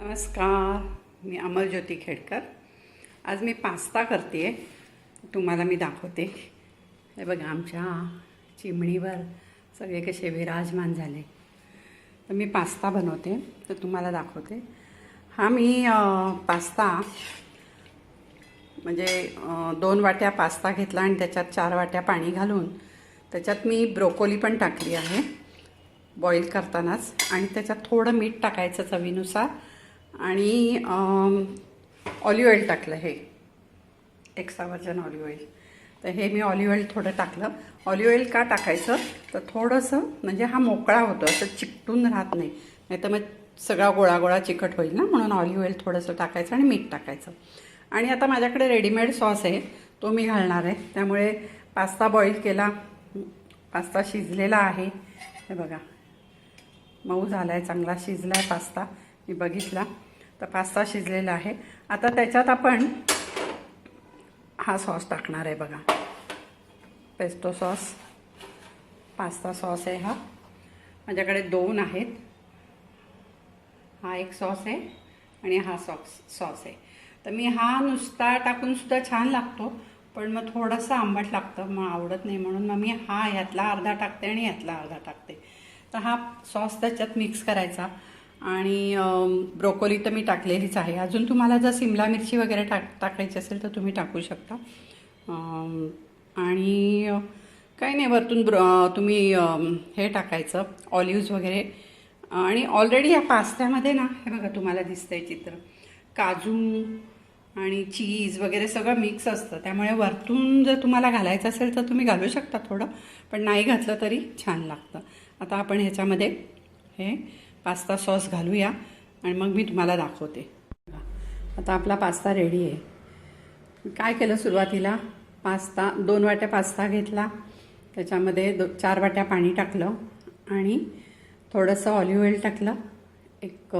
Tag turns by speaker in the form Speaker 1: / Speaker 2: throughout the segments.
Speaker 1: नमस्कार मी अमरज्योती खेडकर. आज मी पास्ता करते तुम्हाला मी दाखवते. हे बघा आमच्या चिमणीवर सगळे कसे विराजमान झाले. तर मी पास्ता बनवते तर तुम्हाला दाखवते. हा मी पास्ता म्हणजे दोन वाट्या पास्ता घेतला आणि त्याच्यात चार वाट्या पाणी घालून त्याच्यात मी ब्रोकोली पण टाकली आहे बॉईल करतानाच. आणि त्याच्यात थोडं मीठ टाकायचं चवीनुसार. आणि ऑलिव्ह ऑइल टाकलं हे. एक्स्ट्रा वर्जन ऑलिव्ह ऑइल तर हे मी ऑलिव्ह ऑइल थोडं टाकलं. ऑलिव्ह ऑइल का टाकायचं? तर थोडंसं म्हणजे हा मोकळा होतो असं चिकटून राहत नाही. नाही तर मग सगळा गोळा गोळा चिकट होईल ना? म्हणून ऑलिव्ह ऑइल थोडंसं टाकायचं आणि मीठ टाकायचं. आणि आता माझ्याकडे रेडीमेड सॉस आहे. तो मी घालणार आहे. त्यामुळे पास्ता बॉईल केला. पास्ता शिजलेला आहे. हे बघा. मऊ झाला आहे चांगला शिजला आहे पास्ता. मी बघितला. तर पास्ता शिजलेला आहे. आता त्याच्यात आपण हा सॉस टाकणार आहे बघा. Pesto sauce. पास्ता सॉस आहे हा. माझ्याकडे दोन आहेत. हा एक सॉस आहे आणि हा सॉस सॉस आहे. तर मी हा नुसता टाकून सुद्धा छान लागतो पण मग थोडंसं आंबट लागतं मग आवडत नाही म्हणून मग मी हा ह्यातला अर्धा टाकते आणि ह्यातला अर्धा टाकते. तर हा सॉस त्याच्यात मिक्स करायचा. आणि ब्रोकोली तर मी टाकलेलीच आहे. अजून तुम्हाला जर सिमला मिरची वगैरे टाक टाकायची असेल तर तुम्ही टाकू शकता. आणि काही नाही वरतून ब्र तुम्ही हे टाकायचं ऑलिव्ज वगैरे. आणि ऑलरेडी या पास्त्यामध्ये ना हे बघा तुम्हाला दिसतंय चित्र. काजू आणि चीज वगैरे सगळं मिक्स असतं. त्यामुळे वरतून जर तुम्हाला घालायचं असेल तर तुम्ही घालू शकता थोडं पण नाही घातलं तरी छान लागतं. आता आपण ह्याच्यामध्ये हे पास्ता सॉस घालूया आणि मग मी तुम्हाला दाखवते. आता आपला पास्ता रेडी आहे. काय केलं सुरुवातीला? पास्ता दोन वाट्या पास्ता घेतला. त्याच्यामध्ये दो चार वाट्या पाणी टाकलं आणि थोडंसं ऑलिव्ह ऑइल टाकलं. एक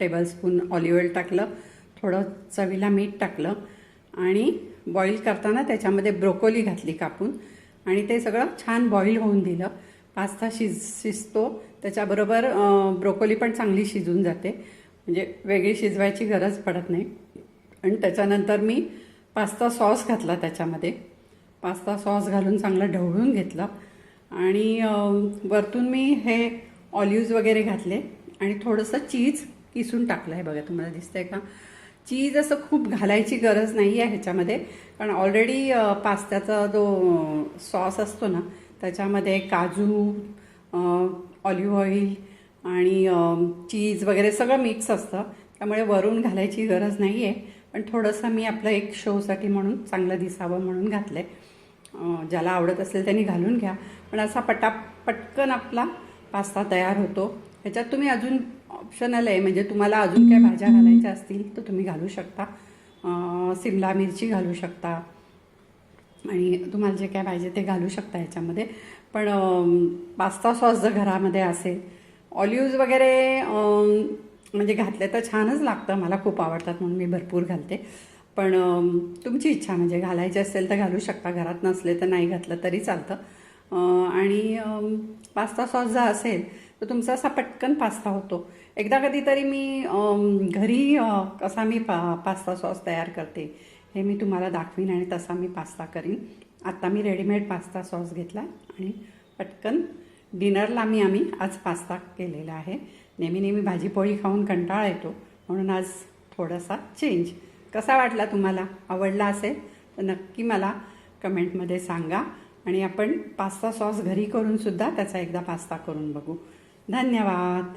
Speaker 1: टेबलस्पून ऑलिव्ह ऑइल टाकलं. थोडं चवीला मीठ टाकलं आणि बॉईल करताना त्याच्यामध्ये ब्रोकोली घातली कापून. आणि ते सगळं छान बॉईल होऊन दिलं. पास्ता शिज शिजतो. त्याच्याबरोबर ब्रोकोली पण चांगली शिजून जाते. म्हणजे वेगळी शिजवायची गरज पडत नाही. आणि त्याच्यानंतर मी पास्ता सॉस घातला त्याच्यामध्ये. पास्ता सॉस घालून चांगलं ढवळून घेतलं. आणि वरतून मी हे ऑलिव्ज वगैरे घातले. आणि थोडंसं चीज किसून टाकलं आहे बघा तुम्हाला दिसतंय का? चीज असं खूप घालायची गरज नाही आहे ह्याच्यामध्ये. कारण ऑलरेडी पास्त्याचा जो सॉस असतो ना त्याच्यामध्ये काजू ऑलिव्ह ऑइल आणि चीज वगैरे सगळं मिक्स असतं. त्यामुळे वरून घालायची गरज नाही आहे पण थोडंसं मी आपलं एक शोसाठी म्हणून चांगलं दिसावं म्हणून घातलं आहे ज्याला आवडत असेल त्यांनी घालून घ्या. पण असा पटा पटकन आपला पास्ता तयार होतो. ह्याच्यात तुम्ही अजून ऑप्शनल आहे. म्हणजे तुम्हाला अजून काय भाज्या घालायच्या असतील तर तुम्ही घालू शकता. सिमला मिरची घालू शकता. आणि तुम्हाला जे काय पाहिजे ते घालू शकता ह्याच्यामध्ये. पण पास्ता सॉस जर घरामध्ये असेल ऑलिव्ज वगैरे म्हणजे घातले तर छानच लागतं. मला खूप आवडतात म्हणून मी भरपूर घालते. पण तुमची इच्छा म्हणजे घालायची असेल तर घालू शकता. घरात नसले तर नाही घातलं तरी चालतं. आणि पास्ता सॉस जर असेल तर तुमचा असा पटकन पास्ता होतो. एकदा कधीतरी मी घरी कसा मी पा पास्ता सॉस तयार करते हे मी तुम्हाला दाखवीन आणि तसा मी पास्ता करीन. आत्ता मी रेडीमेड पास्ता सॉस घेतला आणि पटकन डिनरला मी आम्ही आज पास्ता केलेला आहे. नेहमी नेहमी भाजीपोळी खाऊन कंटाळा येतो म्हणून आज थोडासा चेंज कसा वाटला तुम्हाला? आवडला असेल तर नक्की मला कमेंटमध्ये सांगा आणि आपण पास्ता सॉस घरी करूनसुद्धा त्याचा एकदा पास्ता करून बघू. धन्यवाद!